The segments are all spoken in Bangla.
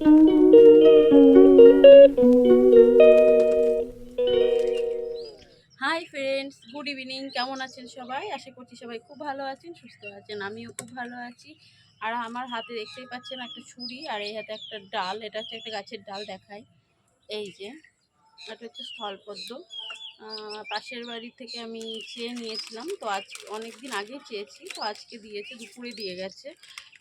হাই ফ্রেন্ডস গুড ইভিনিং কেমন আছেন সবাই? আশা করছি সবাই খুব ভালো আছেন, সুস্থ আছেন, আমিও খুব ভালো আছি। আর আমার হাতে দেখতেই পাচ্ছেন একটা ছুরি, আর এই হাতে একটা ডাল, এটা হচ্ছে একটা গাছের ডাল দেখায় এই যে, এটা হচ্ছে স্থলপদ্ম। পাশের বাড়ি থেকে আমি চেয়ে নিয়েছিলাম, তো আজ অনেক দিন আগে চেয়েছি, তো আজকে দিয়েছে, দুপুরে দিয়ে গেছে।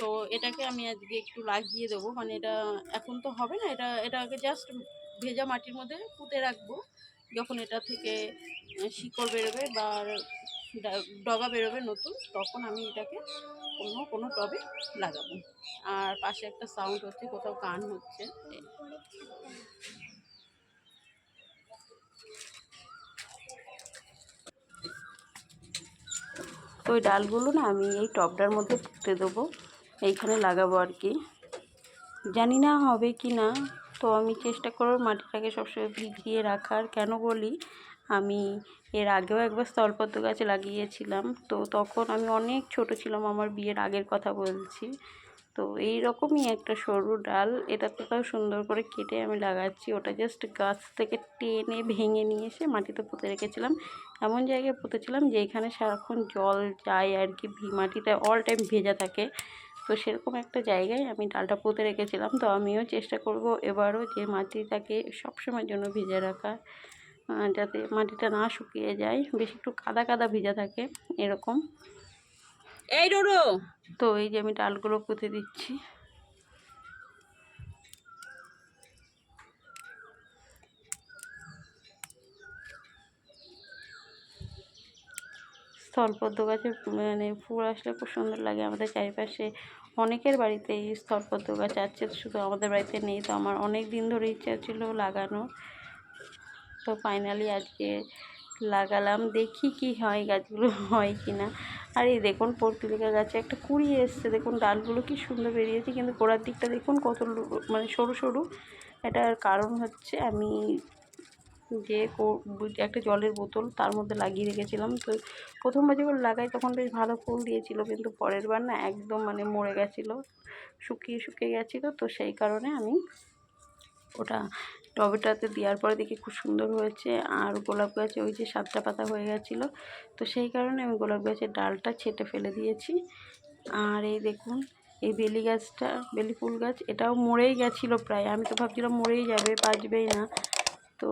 তো এটাকে আমি আজকে একটু লাগিয়ে দেবো। মানে এটা এখন তো হবে না, এটা, এটাকে জাস্ট ভেজা মাটির মধ্যে পুঁতে রাখব। যখন এটা থেকে শিকড় বেরোবে বা ডগা বেরোবে নতুন, তখন আমি এটাকে অন্য কোনো টবে লাগাবো। আর পাশে একটা সাউন্ড হচ্ছে, কোথাও গান হচ্ছে। তো ওই ডালগুলো না আমি এই টবটার মধ্যে পুঁতে দেবো। এইখানে লাগাবো আর কি। জানি না হবে কি না, তো আমি চেষ্টা করব মাটিটাকে সবসময় ভিজিয়ে রাখার। কেন বলি? আমি এর আগেও একবার স্থলপদ্ম গাছ লাগিয়েছিলাম, তো তখন আমি অনেক ছোট ছিলাম, আমার বিয়ের আগের কথা বলছি। তো এই রকমই একটা সরু ডাল, এটা তো তাও সুন্দর করে কেটে আমি লাগাচ্ছি। ওটা জাস্ট গাছ থেকে টেনে ভেঙে নিয়ে এসে মাটিতে পুঁতে রেখেছিলাম। এমন জায়গায় পুঁতেছিলাম যেখানে সারাক্ষণ জল যায় আর কি মাটিটা অল টাইম ভেজা থাকে। তো সেরকম একটা জায়গায় আমি ডালটা পুঁতে রেখেছিলাম। তো আমিও চেষ্টা করব এবারও যে মাটিটাকে সবসময়ের জন্য ভিজে রাখা যাতে মাটিটা না শুকিয়ে যায়। বেশি একটু কাদা কাদা ভিজা থাকে এরকম। এই ডো তো এই যে আমি ডালগুলো পুঁতে দিচ্ছি। স্থলপদ্ম গাছে মানে ফুল আসলে খুব সুন্দর লাগে। আমাদের চারিপাশে অনেকের বাড়িতে এই স্থলপদ্ম গাছ আছে, শুধু আমাদের বাড়িতে নেই। তো আমার অনেক দিন ধরে ইচ্ছা ছিল লাগানো তো ফাইনালি আজকে লাগালাম, দেখি কি হয়, গাছগুলো হয় কি না আর এই দেখুন পর্তুলিকা গাছে একটা কুড়ি এসছে। দেখুন, ডালগুলো কি সুন্দর বেরিয়েছে। কিন্তু গোড়ার দিকটা দেখুন, কত মানে সরু সরু। এটার কারণ হচ্ছে আমি যে একটা জলের বোতল তার মধ্যে লাগিয়ে রেখেছিলাম। তো প্রথমবার যখন লাগাই তখন বেশ ভালো ফুল দিয়েছিল, কিন্তু পরের বার না একদম মানে মরে গেছিল, শুকিয়ে শুকিয়ে গেছিল। তো সেই কারণে আমি ওটা টবেটাতে দেওয়ার পরে দেখি খুব সুন্দর হয়েছে। আর গোলাপ গাছে ওই যে সাতটা পাতা হয়ে গেছিল। তো সেই কারণে আমি গোলাপ গাছের ডালটা ছেটে ফেলে দিয়েছি। আর এই দেখুন, এই বেলি গাছটা, বেলি ফুল গাছ, এটাও মরেই গেছিল প্রায়। আমি তো ভাবছিলাম মরেই যাবে, বাঁচবেই না। তো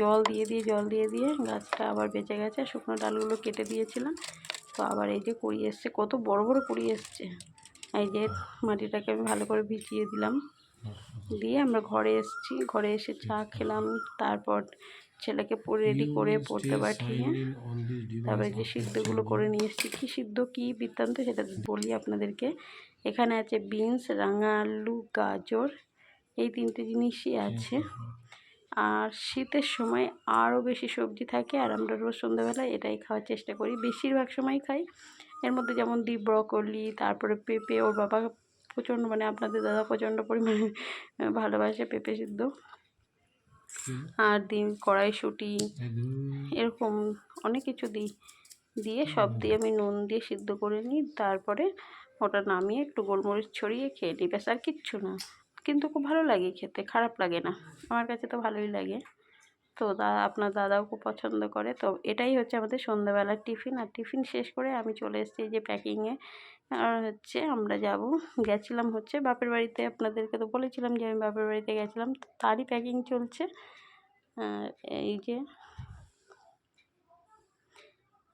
জল দিয়ে দিয়ে জল দিয়ে দিয়ে গাছটা আবার বেঁচে গেছে। শুকনো ডালগুলো কেটে দিয়েছিলাম। তো আবার এই যে কুড়ি এসছে, কত বড় বড় কুড়ি এসছে। এই যে মাটিটাকে আমি ভালো করে ভিজিয়ে দিলাম। দিয়ে আমরা ঘরে এসেছি। ঘরে এসে চা খেলাম। তারপর ছেলেকে রেডি করে পড়তে পাঠিয়ে তারপরে যে সিদ্ধগুলো করে নিয়ে এসেছি। কী সিদ্ধ, কী বৃত্তান্ত সেটা বলি আপনাদেরকে। এখানে আছে বিনস, রাঙা আলু, গাজর, এই তিনটে জিনিসই আছে। আর শীতের সময় আরও বেশি সবজি থাকে আর আমরা রোজ সন্ধ্যাবেলায় এটাই খাওয়ার চেষ্টা করি। বেশিরভাগ সময় খাই। এর মধ্যে যেমন দিই ব্রকলি তারপরে পেঁপে ওর বাবা প্রচণ্ড মানে আপনাদের দাদা প্রচণ্ড পরিমাণে ভালোবাসে পেঁপে সিদ্ধ। আর দিই কড়াইশুঁটি এরকম অনেক কিছু দিই। দিয়ে সব দিয়ে আমি নুন দিয়ে সিদ্ধ করে নিই। তারপরে ওটা নামিয়ে একটু গোলমরিচ ছড়িয়ে খেয়ে নিই। ব্যাস আর কিচ্ছু না। কিন্তু খুব ভালো লাগে খেতে, খারাপ লাগে না। আমার কাছে তো ভালোই লাগে। তো দা, আপনার দাদাও খুব পছন্দ করে। তো এটাই হচ্ছে আমাদের সন্ধ্যাবেলার টিফিন। আর টিফিন শেষ করে আমি চলে এসেছি যে প্যাকিংয়ে আর হচ্ছে আমরা যাব, গেছিলাম হচ্ছে বাপের বাড়িতে। আপনাদেরকে তো বলেছিলাম যে আমি বাপের বাড়িতে গেছিলাম। তারই প্যাকিং চলছে। আর এই যে,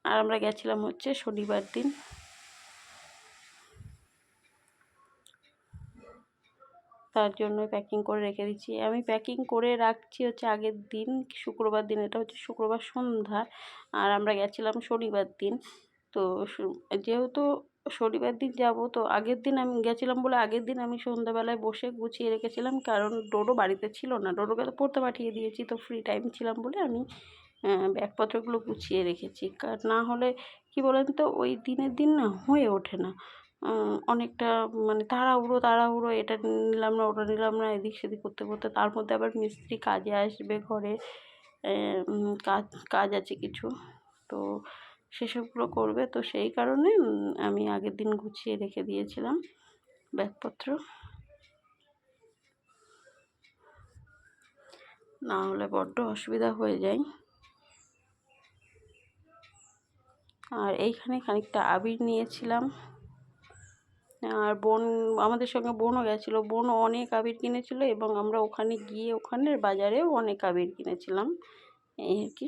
আর আমরা গেছিলাম হচ্ছে শনিবার দিন। তার জন্য প্যাকিং করে রেখে দিচ্ছি। আমি প্যাকিং করে রাখছি হচ্ছে আগের দিন, শুক্রবার দিন, এটা হচ্ছে শুক্রবার সন্ধ্যা। আর আমরা গেছিলাম শনিবার দিন। তো যেহেতু শনিবার দিন যাব, তো আগের দিন আমি গেছিলাম বলে আগের দিন আমি সন্ধ্যাবেলায় বসে গুছিয়ে রেখেছিলাম। কারণ ডোডো বাড়িতে ছিল না, ডোডোকে তো পড়তে পাঠিয়ে দিয়েছি, তো ফ্রি টাইম ছিলাম বলে আমি ব্যাগপত্রগুলো গুছিয়ে রেখেছি। কার না হলে কি বলেন তো, ওই দিনের দিন না, হয়ে ওঠে না। অনেকটা মানে তাড়াহুড়ো তাড়াহুড়ো এটা নিলাম না, ওটা নিলাম না, এদিক সেদিক করতে করতে তার মধ্যে আবার মিস্ত্রি কাজে আসবে ঘরে কাজ কাজ আছে কিছু। তো সেসবগুলো করবে। তো সেই কারণে আমি আগের দিন গুছিয়ে রেখে দিয়েছিলাম ব্যাগপত্র। না হলে বড্ড অসুবিধা হয়ে যায়। আর এইখানে খানিকটা আবির নিয়েছিলাম। আর বোন, আমাদের সঙ্গে বোনও গেছিল। বোনও অনেক আবির কিনেছিল এবং আমরা ওখানে গিয়ে ওখানের বাজারেও অনেক আবির কিনেছিলাম। এই আর কি।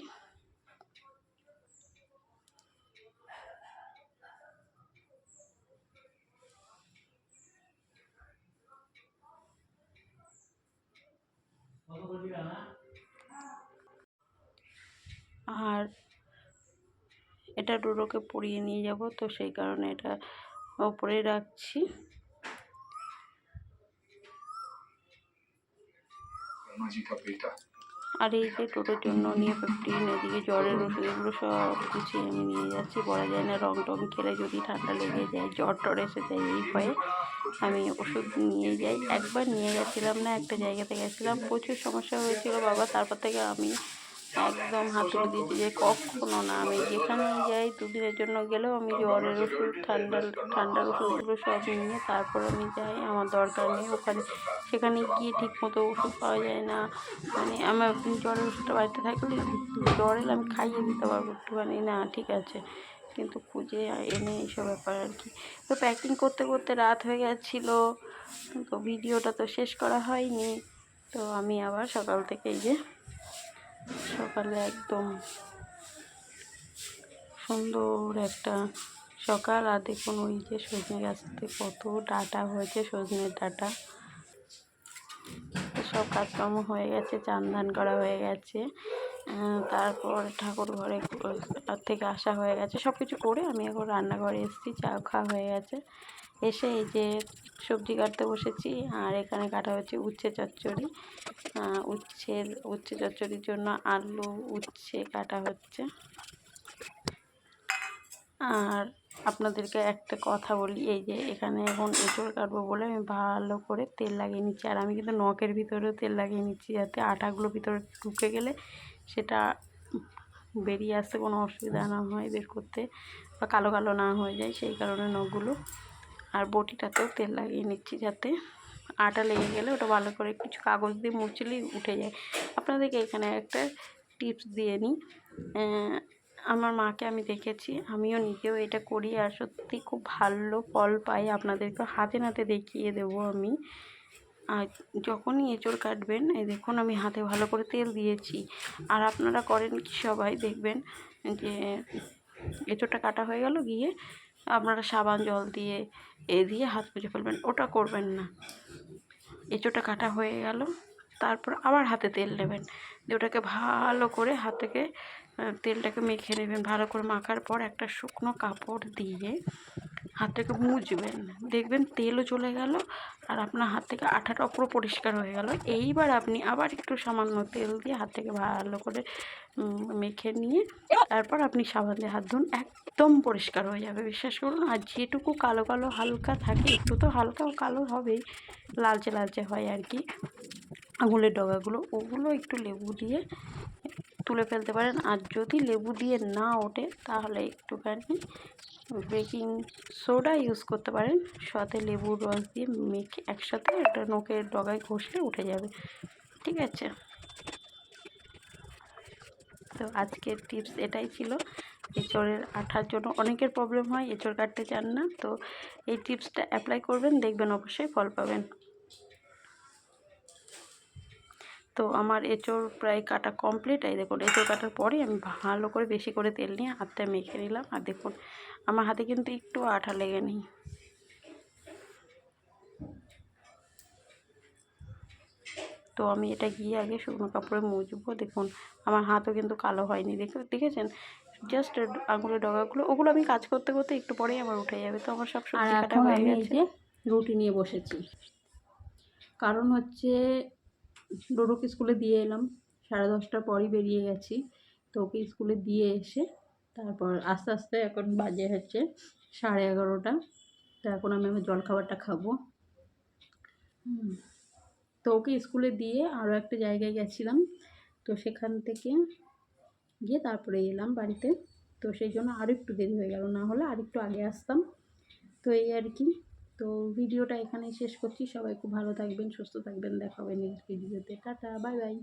আর এটা ডোডোকে পরিয়ে নিয়ে যাব, তো সেই কারণে এটা ওপরে রাখছি। আর এই যে টোটোর জন্য নিয়ে ফিফটি এদিকে জ্বরের ওষুধ এগুলো সব কিছু আমি নিয়ে যাচ্ছি। বলা যায় না রং টং খেলে যদি ঠান্ডা লেগে যায় জ্বর টর এসে যায় এই ভয়ে আমি ওষুধ নিয়ে যাই। একবার নিয়ে গেছিলাম না একটা জায়গাতে গেছিলাম। প্রচুর সমস্যা হয়েছিল বাবা তারপর থেকে আমি একদম হাত তুলে দিয়েছি যে কখনো না। আমি যেখানে যাই, দুদিনের জন্য গেলেও আমি জ্বরের ওষুধ, ঠান্ডার ঠান্ডার ওষুধগুলো সব নিয়ে তারপর আমি যাই। আমার দরকার নেই ওখানে। সেখানে গিয়ে ঠিক মতো ওষুধ পাওয়া যায় না। মানে আমার জ্বরের ওষুধটা বাড়িতে থাকলে জ্বর এলে আমি খাইয়ে দিতে পারব একটুখানি। না, ঠিক আছে। কিন্তু খুঁজে এনে এইসব ব্যাপার আর কি। তো প্যাকিং করতে করতে রাত হয়ে গেছিল। তো ভিডিওটা তো শেষ করা হয়নি। তো আমি আবার সকাল থেকে এই যে সকালে একদম সুন্দর একটা সকাল। আর দেখুন ওই যে সজনে গাছতে কত ডাটা হয়েছে, সজনের ডাটা। সব কাজকর্ম হয়ে গেছে, চান করা হয়ে গেছে। তারপর ঠাকুর ঘরে থেকে আসা হয়ে গেছে। সব কিছু করে আমি এখন রান্নাঘরে এসেছি, চা খাওয়া হয়ে গেছে। এসে এই যে সবজি কাটতে বসেছি, আর এখানে কাটা হচ্ছে উচ্ছে চচ্চড়ি। উচ্ছের, উচ্ছে চচ্চড়ির জন্য আলু উচ্ছে কাটা হচ্ছে। আর আপনাদেরকে একটা কথা বলি, এই যে এখানে এখন এঁচড় কাটবো বলে আমি ভালো করে তেল লাগিয়ে নিচ্ছি। আর আমি কিন্তু নখের ভিতরেও তেল লাগিয়ে নিচ্ছি যাতে আটাগুলো ভিতরে ঢুকে গেলে সেটা বেরিয়ে আসতে কোনো অসুবিধা না হয়, বের করতে বা কালো কালো না হয়ে যায়, সেই কারণে নখগুলো আর বটিটাতেও তেল লাগিয়ে নিচ্ছি যাতে আটা লেগে গেলে ওটা ভালো করে কিছু কাগজ দিয়ে মুছলেই উঠে যায়। আপনাদেরকে এখানে একটা টিপস দিয়ে নিই। আমার মাকে আমি দেখেছি, আমিও নিজেও এটা করি আর সত্যি খুব ভালো ফল পাই। আপনাদেরকে হাতে নাতে দেখিয়ে দেবো আমি। আর যখনই এঁচড় কাটবেন, এই দেখুন আমি হাতে ভালো করে তেল দিয়েছি। আর আপনারা করেন কি সবাই দেখবেন যে এঁচড়টা কাটা হয়ে গেল গিয়ে আপনারা সাবান জল দিয়ে এ দিয়ে হাত মুছে ফেলবেন, ওটা করবেন না। এঁচোটা কাটা হয়ে গেল, তারপর আবার হাতে তেল নেবেন দিয়ে ওটাকে ভালো করে হাত থেকে তেলটাকে মেখে নেবেন। ভালো করে মাখার পর একটা শুকনো কাপড় দিয়ে হাতটাকে মুছবেন দেখবেন তেলও চলে গেল আর আপনার হাত থেকে আঠাটা পুরো পরিষ্কার হয়ে গেল। এইবার আপনি আবার একটু সামান্য তেল দিয়ে হাত থেকে ভালো করে মেখে নিয়ে তারপর আপনি সাবান দিয়ে হাত ধুন, একদম পরিষ্কার হয়ে যাবে। বিশ্বাস করুন, আর যেটুকু কালো কালো হালকা থাকে, একটু তো হালকা কালো হবেই, লালচে লালচে হয় আর কি। আঙুলের ডগাগুলো, ওগুলো একটু লেবু দিয়ে তুলে ফেলতে পারেন। আর যদি লেবু দিয়ে না ওঠে, তাহলে একটুখানি বেকিং সোডা ইউজ করতে পারেন। সাথে লেবুর রস দিয়ে মেখে একসাথে একটা নোকের ডগায় ঘষলে উঠে যাবে। ঠিক আছে? তো আজকের টিপস এটাই ছিল। এঁচড়ের আঠার জন্য অনেকের প্রবলেম হয়, এঁচড় কাটতে চান না। তো এই টিপসটা অ্যাপ্লাই করবেন, দেখবেন অবশ্যই ফল পাবেন। তো আমার এঁচড় প্রায় কাটা কমপ্লিট এই দেখুন এঁচড় কাটার পরে আমি ভালো করে বেশি করে তেল নিয়ে হাতটা মেখে নিলাম। আর দেখুন আমার হাতে কিন্তু একটু আঠা লেগে নেই। তো আমি এটা গিয়ে আগে শুকনো কাপড়ে মুছবো। দেখুন আমার হাতও কিন্তু কালো হয়নি। দেখে দেখেছেন? জাস্ট আঙুলের ডগাগুলো ওগুলো আমি কাজ করতে করতে একটু পরেই আমার উঠে যাবে। তো আমার সব সবজি কাটা হয়ে গেছে। রুটি নিয়ে বসেছি। কারণ হচ্ছে ডোডোকে স্কুলে দিয়ে এলাম। সাড়ে দশটার পরই বেরিয়ে গেছি। তো ওকে স্কুলে দিয়ে এসে তারপর আস্তে আস্তে এখন বাজে হচ্ছে সাড়ে এগারোটা। তো এখন আমি আমার জলখাবারটা খাব। তো ওকে স্কুলে দিয়ে আরও একটা জায়গায় গেছিলাম। তো সেখান থেকে গিয়ে তারপরে এলাম বাড়িতে। তো সেই জন্য আরও একটু দেরি হয়ে গেল। না হলে আর একটু আগে আসতাম। তো এই আর কি। তো ভিডিওটা এখানেই শেষ করছি। সবাই খুব ভালো থাকবেন, সুস্থ থাকবেন। দেখা হবে নেক্সট ভিডিওতে টাটা বাই বাই